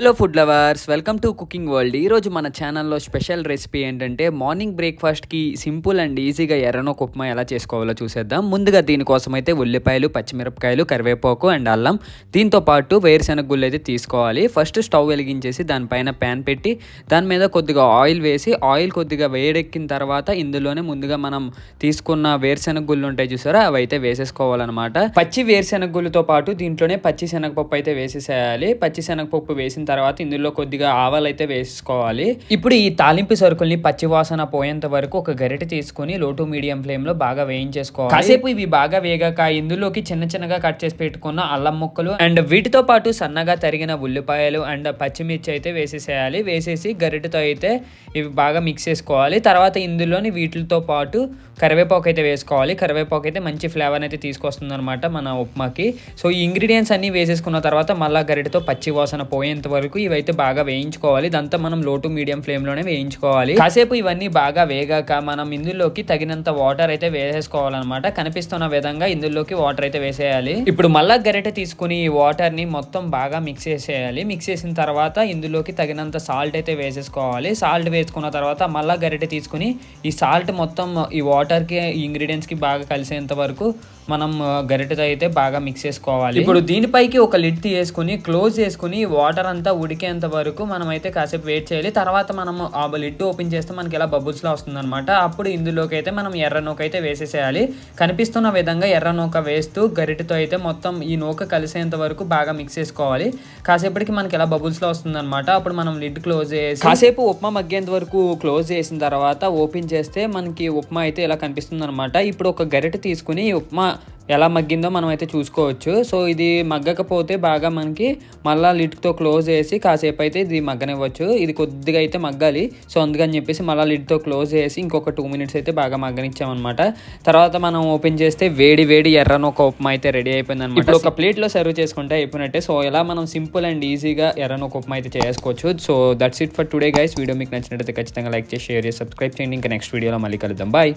Hello food lovers welcome to cooking world ఈరోజు మన ఛానల్లో స్పెషల్ రెసిపీ ఏంటంటే మార్నింగ్ బ్రేక్ఫాస్ట్కి సింపుల్ అండ్ ఈజీగా ఎర్రనో ఉప్మా ఎలా చేసుకోవాలో చూసేద్దాం. ముందుగా దీనికోసం అయితే ఉల్లిపాయలు పచ్చిమిరపకాయలు కరివేపాకు అండ్ అల్లం. దీంతో పాటు వేరుశెనగ గుళ్ళు అయితే తీసుకోవాలి. ఫస్ట్ స్టవ్ వెలిగించేసి దానిపైన ప్యాన్ పెట్టి దాని మీద కొద్దిగా ఆయిల్ వేసి ఆయిల్ కొద్దిగా వేడెక్కిన తర్వాత ఇందులోనే ముందుగా మనం తీసుకున్న వేరుశెనగ గుళ్ళు ఉంటాయి చూసారా? అవి అయితే వేసేసుకోవాలన్నమాట. పచ్చి వేరుశెనగ గుళ్ళతో పాటు దీంట్లోనే పచ్చి శనగపప్పు అయితే వేసేసేయాలి. పచ్చి శనగపప్పు వేసిన తర్వాత ఇందులో కొద్దిగా ఆవాలు అయితే వేసుకోవాలి. ఇప్పుడు ఈ తాలింపు సరుకుల్ని పచ్చివాసన పోయేంత వరకు ఒక గరిట తీసుకుని లోటు మీడియం ఫ్లేమ్లో బాగా వేయించేసుకోవాలి. కాసేపు ఇవి బాగా వేగాక ఇందులోకి చిన్న చిన్నగా కట్ చేసి పెట్టుకున్న అల్లం ముక్కలు అండ్ వీటితో పాటు సన్నగా తరిగిన ఉల్లిపాయలు అండ్ పచ్చిమిర్చి అయితే వేసేసేయాలి. వేసేసి గరిటతో అయితే ఇవి బాగా మిక్స్ చేసుకోవాలి. తర్వాత ఇందులోని వీటితో పాటు కరివేపాకు అయితే వేసుకోవాలి. కరివేపాకు అయితే మంచి ఫ్లేవర్ అయితే తీసుకొస్తుంది అనమాట మన ఉప్మాకి. సో ఈ ఇంగ్రీడియంట్స్ అన్ని వేసేసుకున్న తర్వాత మళ్ళా గరిటతో పచ్చి వాసన పోయేంత వరకు ఇవైతే బాగా వేయించుకోవాలి. ఇదంతా మనం లో టు మీడియం ఫ్లేమ్లోనే వేయించుకోవాలి. కాసేపు ఇవన్నీ బాగా వేగాక మనం ఇందులోకి తగినంత వాటర్ అయితే వేసేసుకోవాలన్నమాట. కనిపిస్తున్న విధంగా ఇందులోకి వాటర్ అయితే వేసేయాలి. ఇప్పుడు మళ్ళా గరిటె తీసుకుని ఈ వాటర్ని మొత్తం బాగా మిక్స్ చేసేయాలి. మిక్స్ చేసిన తర్వాత ఇందులోకి తగినంత సాల్ట్ అయితే వేసేసుకోవాలి. సాల్ట్ వేసుకున్న తర్వాత మళ్ళా గరిటె తీసుకుని ఈ సాల్ట్ మొత్తం ఈ వాటర్కి ఇంగ్రీడియంట్స్కి బాగా కలిసేంత వరకు మనం గరిటెతో అయితే బాగా మిక్స్ చేసుకోవాలి. ఇప్పుడు దీనిపైకి ఒక లిడ్ తీసుకుని క్లోజ్ చేసుకుని వాటర్ అంతా ఉడికేంత వరకు మనం అయితే కాసేపు వెయిట్ చేయాలి. తర్వాత మనం ఆ లిడ్ ఓపెన్ చేస్తే మనకి ఇలా బబుల్స్లో వస్తుందన్నమాట. అప్పుడు ఇందులోకి అయితే మనం ఎర్ర నూక అయితే వేసేసేయాలి. కనిపిస్తున్న విధంగా ఎర్ర నూక వేస్తూ గరిటతో అయితే మొత్తం ఈ నూక కలిసేంత వరకు బాగా మిక్స్ చేసుకోవాలి. కాసేపటికి మనకి ఇలా బబుల్స్లో వస్తుందన్నమాట. అప్పుడు మనం లిడ్ క్లోజ్ చేసి కాసేపు ఉప్మా మగ్గేంత వరకు క్లోజ్ చేసిన తర్వాత ఓపెన్ చేస్తే మనకి ఉప్మా అయితే ఇలా కనిపిస్తుంది అనమాట ఇప్పుడు ఒక గరిట తీసుకుని ఉప్మా ఎలా మగ్గిందో మనం అయితే చూసుకోవచ్చు. సో ఇది మగ్గకపోతే బాగా మనకి మళ్ళా లిడ్తో క్లోజ్ చేసి కాసేపు అయితే ఇది మగ్గనివ్వచ్చు. ఇది కొద్దిగా అయితే మగ్గాలి. సో అందుకని చెప్పేసి మళ్ళీ లిడ్తో క్లోజ్ చేసి ఇంకొక టూ మినిట్స్ అయితే బాగా మగ్గనిచ్చామన్నమాట. తర్వాత మనం ఓపెన్ చేస్తే వేడి వేడి ఎర్రను ఒక ఉప్మా అయితే రెడీ అయిపోయింది అనమాట ఇప్పుడు ఒక ప్లేట్లో సర్వ్ చేసుకుంటే అయిపోయినట్టే. సో ఎలా మనం సింపుల్ అండ్ ఈజీగా ఎర్రను ఒక ఉప్మా అయితే చేసుకోవచ్చు. So that's it for today guys video మీకు నచ్చినట్టయితే ఖచ్చితంగా లైక్ చేసి షేర్ చేసి సబ్స్క్రైబ్ చేయండి. ఇంకా నెక్స్ట్ వీడియోలో మళ్ళీ కలుద్దాం. బాయ్